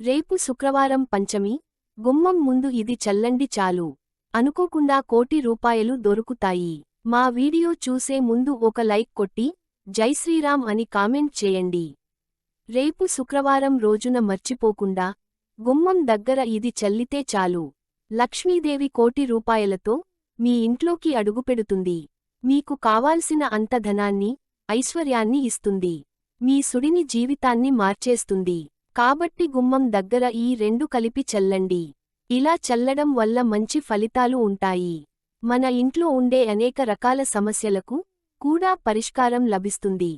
రేపు శుక్రవారం పంచమి గుమ్మం ముందు ఇది చల్లండి చాలు. అనుకోకుండా కోటి రూపాయలు దొరుకుతాయి. మా వీడియో చూసే ముందు ఒక లైక్ కొట్టి జై శ్రీరామ్ అని కామెంట్ చేయండి. రేపు శుక్రవారం రోజున మర్చిపోకుండా గుమ్మం దగ్గర ఇది చల్లితే చాలు. లక్ష్మీదేవి కోటి రూపాయలతో మీ ఇంట్లోకి అడుగుపెడుతుంది. మీకు కావాల్సిన అంత ధనాన్ని ఐశ్వర్యాన్ని ఇస్తుంది. మీ సుడిని జీవితాన్ని మార్చేస్తుంది. కాబట్టి గుమ్మం దగ్గర ఈ రెండు కలిపి చల్లండి. ఇలా చల్లడం వల్ల మంచి ఫలితాలు ఉంటాయి. మన ఇంట్లో ఉండే అనేక రకాల సమస్యలకు కూడా పరిష్కారం లభిస్తుంది.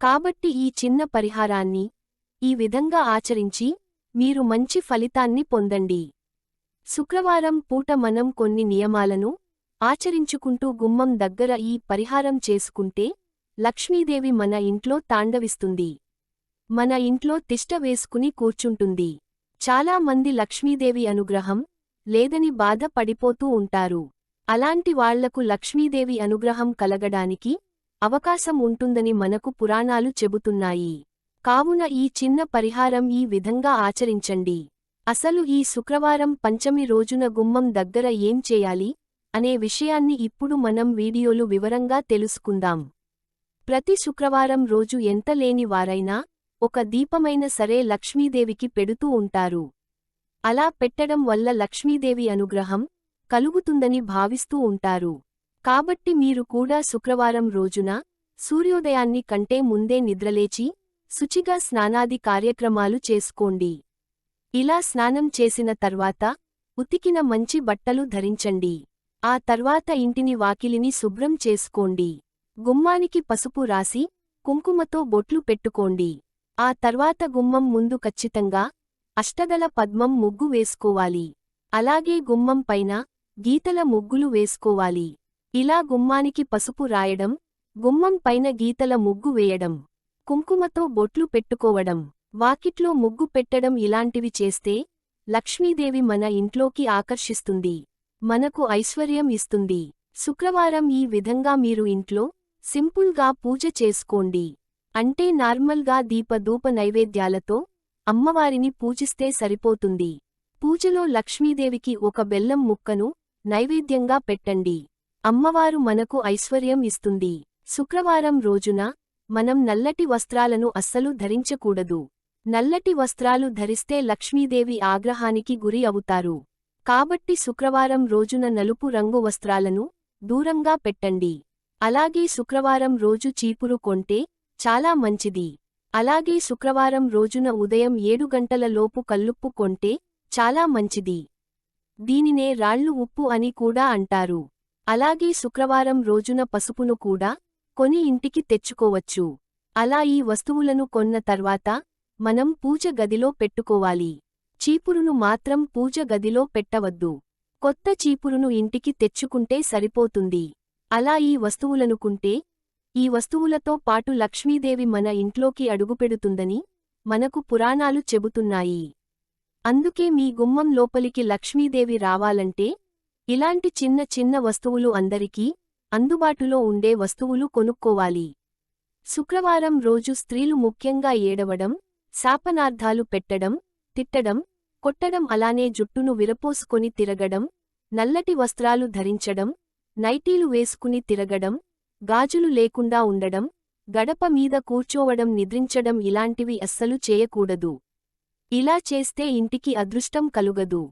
కాబట్టి ఈ చిన్న పరిహారాన్ని ఈ విధంగా ఆచరించి మీరు మంచి ఫలితాన్ని పొందండి. శుక్రవారం పూట మనం కొన్ని నియమాలను ఆచరించుకుంటూ గుమ్మం దగ్గర ఈ పరిహారం చేసుకుంటే లక్ష్మీదేవి మన ఇంట్లో తాండవిస్తుంది. మన ఇంట్లో తిష్ట వేసుకుని కూర్చుంటుంది. చాలా మంది లక్ష్మీదేవి అనుగ్రహం లేదని బాధ పడిపోతూ ఉంటారు. అలాంటి వాళ్ళకు లక్ష్మీదేవి అనుగ్రహం కలగడానికి అవకాశం ఉంటుందని మనకు పురాణాలు చెబుతున్నాయి. కావున ఈ చిన్న పరిహారం ఈ విధంగా ఆచరించండి. అసలు ఈ శుక్రవారం పంచమి రోజున గుమ్మం దగ్గర ఏం చేయాలి అనే విషయాన్ని ఇప్పుడు మనం వీడియోలు వివరంగా తెలుసుకుందాం. ప్రతి శుక్రవారం రోజు ఎంత లేని వారైనా ఒక దీపమైన సరే లక్ష్మీదేవికి పెడుతూ ఉంటారు. అలా పెట్టడం వల్ల లక్ష్మీదేవి అనుగ్రహం కలుగుతుందని భావిస్తూ ఉంటారు. కాబట్టి మీరు కూడా శుక్రవారం రోజున సూర్యోదయాన్ని కంటే ముందే నిద్రలేచి శుచిగా స్నానాది కార్యక్రమాలు చేసుకోండి. ఇలా స్నానం చేసిన తర్వాత ఉతికిన మంచి బట్టలు ధరించండి. ఆ తర్వాత ఇంటిని వాకిలిని శుభ్రం చేసుకోండి. గుమ్మానికి పసుపు రాసి కుంకుమతో బొట్లు పెట్టుకోండి. ఆ తర్వాత గుమ్మం ముందు ఖచ్చితంగా అష్టదల పద్మం ముగ్గు వేసుకోవాలి. అలాగే గుమ్మం పైన గీతల ముగ్గులు వేసుకోవాలి. ఇలా గుమ్మానికి పసుపు రాయడం గుమ్మం పైన గీతల ముగ్గు వేయడం కుంకుమతో బొట్లు పెట్టుకోవడం వాకిట్లో ముగ్గు పెట్టడం ఇలాంటివి చేస్తే లక్ష్మీదేవి మన ఇంట్లోకి ఆకర్షిస్తుంది మనకు ఐశ్వర్యం ఇస్తుంది. శుక్రవారం ఈ విధంగా మీరు ఇంట్లో సింపుల్గా పూజ చేసుకోండి. అంటే నార్మల్గా దీపధూప నైవేద్యాలతో అమ్మవారిని పూజిస్తే సరిపోతుంది. పూజలో లక్ష్మీదేవికి ఒక బెల్లం ముక్కను నైవేద్యంగా పెట్టండి. అమ్మవారు మనకు ఐశ్వర్యం ఇస్తుంది. శుక్రవారం రోజున మనం నల్లటి వస్త్రాలను అస్సలు ధరించకూడదు. నల్లటి వస్త్రాలు ధరిస్తే లక్ష్మీదేవి ఆగ్రహానికి గురి అవుతారు. కాబట్టి శుక్రవారం రోజున నలుపు రంగు వస్త్రాలను దూరంగా పెట్టండి. అలాగే శుక్రవారం రోజు చీపురు కొంటే చాలా మంచిది. అలాగే శుక్రవారం రోజున ఉదయం ఏడు గంటల లోపు కల్లుప్పు కొంటే చాలా మంచిది. దీనినే రాళ్ళు ఉప్పు అని కూడా అంటారు. అలాగే శుక్రవారం రోజున పసుపును కూడా కొని ఇంటికి తెచ్చుకోవచ్చు. అలా ఈ వస్తువులను కొన్న తర్వాత మనం పూజ గదిలో పెట్టుకోవాలి. చీపురును మాత్రం పూజ గదిలో పెట్టవద్దు. కొత్త చీపురును ఇంటికి తెచ్చుకుంటే సరిపోతుంది. అలా ఈ వస్తువులను కుంటే ఈ వస్తువులతో పాటు లక్ష్మీదేవి మన ఇంట్లోకి అడుగుపెడుతుందని మనకు పురాణాలు చెబుతున్నాయి. అందుకే మీ గుమ్మం లోపలికి లక్ష్మీదేవి రావాలంటే ఇలాంటి చిన్న చిన్న వస్తువులు అందరికీ అందుబాటులో ఉండే వస్తువులు కొనుక్కోవాలి. శుక్రవారం రోజు స్త్రీలు ముఖ్యంగా ఏడవడం శాపనార్థాలు పెట్టడం తిట్టడం కొట్టడం అలానే జుట్టును విరపోసుకొని తిరగడం నల్లటి వస్త్రాలు ధరించడం నైటీలు వేసుకుని తిరగడం గాజులు లేకుండా ఉండడం గడప మీద కూర్చోవడం నిద్రించడం ఇలాంటివి అస్సలు చేయకూడదు. ఇలా చేస్తే ఇంటికి అదృష్టం కలుగదు.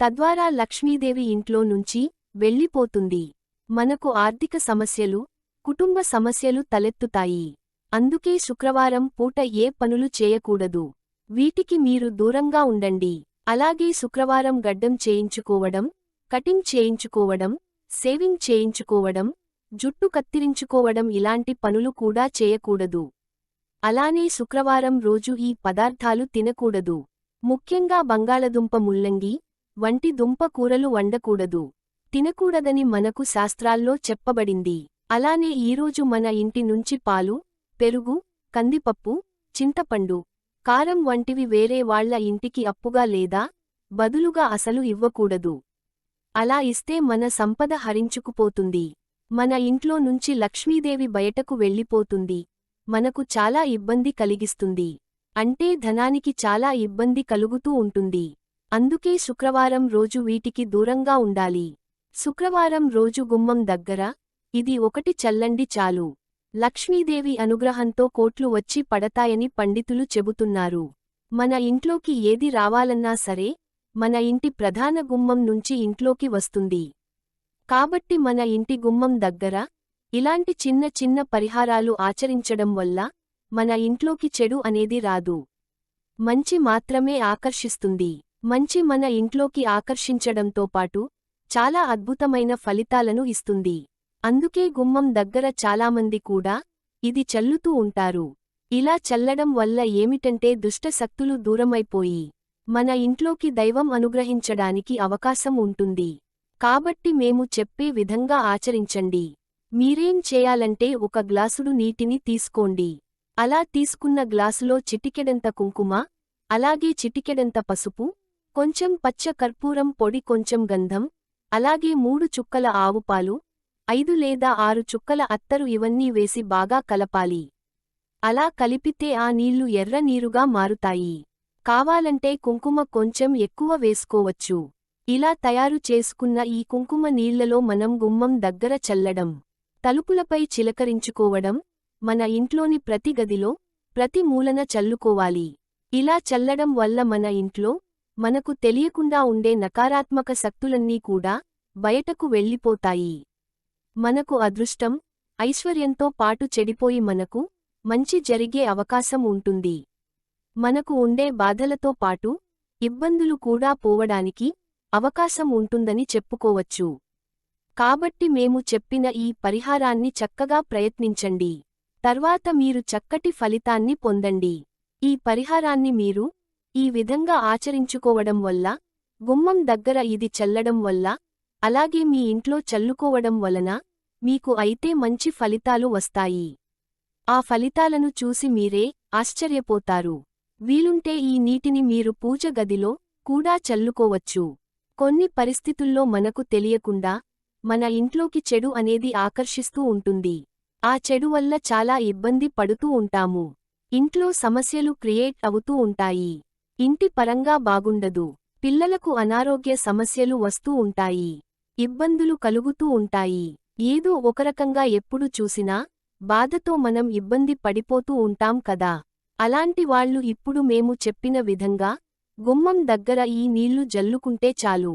తద్వారా లక్ష్మీదేవి ఇంట్లో నుంచి వెళ్ళిపోతుంది. మనకు ఆర్థిక సమస్యలు కుటుంబ సమస్యలు తలెత్తుతాయి. అందుకే శుక్రవారం పూట ఏ పనులు చేయకూడదు. వీటికి మీరు దూరంగా ఉండండి. అలాగే శుక్రవారం గడ్డం చేయించుకోవడం కటింగ్ చేయించుకోవడం సేవింగ్ చేయించుకోవడం జుట్టు కత్తిరించుకోవడం ఇలాంటి పనులు కూడా చేయకూడదు. అలానే శుక్రవారం రోజు ఈ పదార్థాలు తినకూడదు. ముఖ్యంగా బంగాళదుంప ముల్లంగి వంటి దుంప కూరలు వండకూడదు. తినకూడదని మనకు శాస్త్రాల్లో చెప్పబడింది. అలానే ఈరోజు మన ఇంటి నుంచి పాలు పెరుగు కందిపప్పు చింతపండు కారం వంటివి వేరే వాళ్ళ ఇంటికి అప్పుగా లేదా బదులుగా అసలు ఇవ్వకూడదు. అలా ఇస్తే మన సంపద హరించుకుపోతుంది. మన ఇంట్లో నుంచి లక్ష్మీదేవి బయటకు వెళ్ళిపోతుంది. మనకు చాలా ఇబ్బంది కలిగిస్తుంది. అంటే ధనానికి చాలా ఇబ్బంది కలుగుతూ ఉంటుంది. అందుకే శుక్రవారం రోజు వీటికి దూరంగా ఉండాలి. శుక్రవారం రోజు గుమ్మం దగ్గర ఇది ఒకటి చల్లండి చాలు. లక్ష్మీదేవి అనుగ్రహంతో కోట్లు వచ్చి పడతాయని పండితులు చెబుతున్నారు. మన ఇంట్లోకి ఏది రావాలన్నా సరే మన ఇంటి ప్రధాన గుమ్మం నుంచి ఇంట్లోకి వస్తుంది. కాబట్టి మన ఇంటి గుమ్మం దగ్గర ఇలాంటి చిన్న చిన్న పరిహారాలు ఆచరించడం వల్ల మన ఇంట్లోకి చెడు అనేది రాదు. మంచి మాత్రమే ఆకర్షిస్తుంది. మంచి మన ఇంట్లోకి ఆకర్షించడంతో పాటు చాలా అద్భుతమైన ఫలితాలను ఇస్తుంది. అందుకే గుమ్మం దగ్గర చాలామంది కూడా ఇది చల్లుతూ ఉంటారు. ఇలా చల్లడం వల్ల ఏమిటంటే దుష్టశక్తులు దూరమైపోయి మన ఇంట్లోకి దైవం అనుగ్రహించడానికి అవకాశం ఉంటుంది. కాబట్టి మేము చెప్పే విధంగా ఆచరించండి. మీరేం చేయాలంటే ఒక గ్లాసుడు నీటిని తీసుకోండి. అలా తీసుకున్న గ్లాసులో చిటికెడంత కుంకుమ అలాగే చిటికెడంత పసుపు కొంచెం పచ్చ కర్పూరం పొడి కొంచెం గంధం అలాగే మూడు చుక్కల ఆవుపాలు ఐదు లేదా ఆరు చుక్కల అత్తరు ఇవన్నీ వేసి బాగా కలపాలి. అలా కలిపితే ఆ నీళ్ళు ఎర్ర నీరుగా మారుతాయి. కావాలంటే కుంకుమ కొంచెం ఎక్కువ వేసుకోవచ్చు. ఇలా తయారు చేసుకున్న ఈ కుంకుమ నీళ్ళలో మనం గుమ్మం దగ్గర చల్లడం తలుపులపై చిలకరించుకోవడం మన ఇంట్లోని ప్రతి గదిలో ప్రతి మూలన చల్లుకోవాలి. ఇలా చల్లడం వల్ల మన ఇంట్లో మనకు తెలియకుండా ఉండే నకారాత్మక శక్తులన్నీ కూడా బయటకు వెళ్ళిపోతాయి. మనకు అదృష్టం ఐశ్వర్యంతో పాటు చెడిపోయి మనకు మంచి జరిగే అవకాశం ఉంటుంది. మనకు ఉండే బాధలతో పాటు ఇబ్బందులు కూడా పోవడానికి అవకాశం ఉంటుందని చెప్పుకోవచ్చు. కాబట్టి మేము చెప్పిన ఈ పరిహారాన్ని చక్కగా ప్రయత్నించండి. తర్వాత మీరు చక్కటి ఫలితాన్ని పొందండి. ఈ పరిహారాన్ని మీరు ఈ విధంగా ఆచరించుకోవడం వల్ల గుమ్మం దగ్గర ఇది చల్లడం వల్ల అలాగే మీ ఇంట్లో చల్లుకోవడం వలన మీకు అయితే మంచి ఫలితాలు వస్తాయి. ఆ ఫలితాలను చూసి మీరే ఆశ్చర్యపోతారు. వీలుంటే ఈ నీటిని మీరు పూజ గదిలో కూడా చల్లుకోవచ్చు. కొన్ని పరిస్థితుల్లో మనకు తెలియకుండా మన ఇంట్లోకి చెడు అనేది ఆకర్షిస్తూ ఉంటుంది. ఆ చెడు వల్ల చాలా ఇబ్బంది పడుతూ ఉంటాము. ఇంట్లో సమస్యలు క్రియేట్ అవుతూ ఉంటాయి. ఇంటి పరంగా బాగుండదు. పిల్లలకు అనారోగ్య సమస్యలు వస్తూ ఉంటాయి. ఇబ్బందులు కలుగుతూ ఉంటాయి. ఏదో ఒకరకంగా ఎప్పుడు చూసినా బాధతో మనం ఇబ్బంది పడిపోతూ ఉంటాం కదా. అలాంటి వాళ్ళు ఇప్పుడు మేము చెప్పిన విధంగా గుమ్మం దగ్గర ఈ నీళ్ళు జల్లుకుంటే చాలు.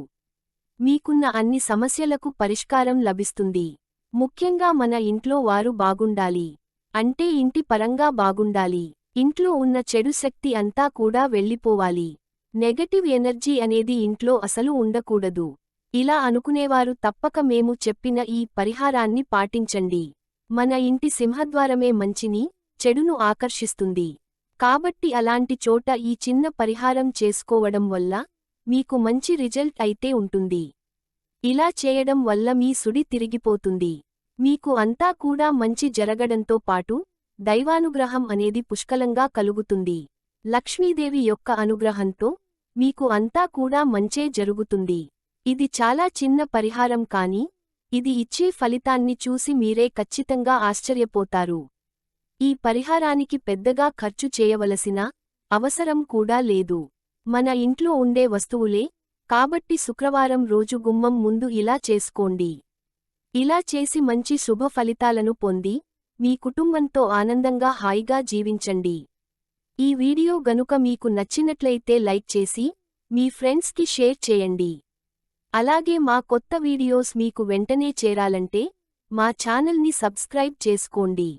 మీకున్న అన్ని సమస్యలకు పరిష్కారం లభిస్తుంది. ముఖ్యంగా మన ఇంట్లో వారు బాగుండాలి. అంటే ఇంటి పరంగా బాగుండాలి. ఇంట్లో ఉన్న చెడు శక్తి అంతా కూడా వెళ్ళిపోవాలి. నెగటివ్ ఎనర్జీ అనేది ఇంట్లో అసలు ఉండకూడదు. ఇలా అనుకునేవారు తప్పక మేము చెప్పిన ఈ పరిహారాన్ని పాటించండి. మన ఇంటి సింహద్వారమే మంచిని చెడును ఆకర్షిస్తుంది. కాబట్టి అలాంటి చోట ఈ చిన్న పరిహారం చేసుకోవడం వల్ల మీకు మంచి రిజల్ట్ అయితే ఉంటుంది. ఇలా చేయడం వల్ల మీ సుడి తిరిగిపోతుంది. మీకు అంతా కూడా మంచి జరగడంతో పాటు దైవానుగ్రహం అనేది పుష్కలంగా కలుగుతుంది. లక్ష్మీదేవి యొక్క అనుగ్రహంతో మీకు అంతా కూడా మంచే జరుగుతుంది. ఇది చాలా చిన్న పరిహారం కాని ఇది ఇచ్చే ఫలితాన్ని చూసి మీరే ఖచ్చితంగా ఆశ్చర్యపోతారు. ఈ పరిహారానికి పెద్దగా ఖర్చు చేయవలసిన అవసరం కూడా లేదు. మన ఇంట్లో ఉండే వస్తువులే కాబట్టి శుక్రవారం రోజు గుమ్మం ముందు ఇలా చేసుకోండి. ఇలా చేసి మంచి శుభ ఫలితాలను పొంది మీ కుటుంబంతో ఆనందంగా హాయిగా జీవించండి. ఈ వీడియో గనుక మీకు నచ్చినట్లయితే లైక్ చేసి మీ ఫ్రెండ్స్కి షేర్ చేయండి. అలాగే మా కొత్త వీడియోస్ మీకు వెంటనే చేరాలంటే మా ఛానల్ని సబ్స్క్రైబ్ చేసుకోండి.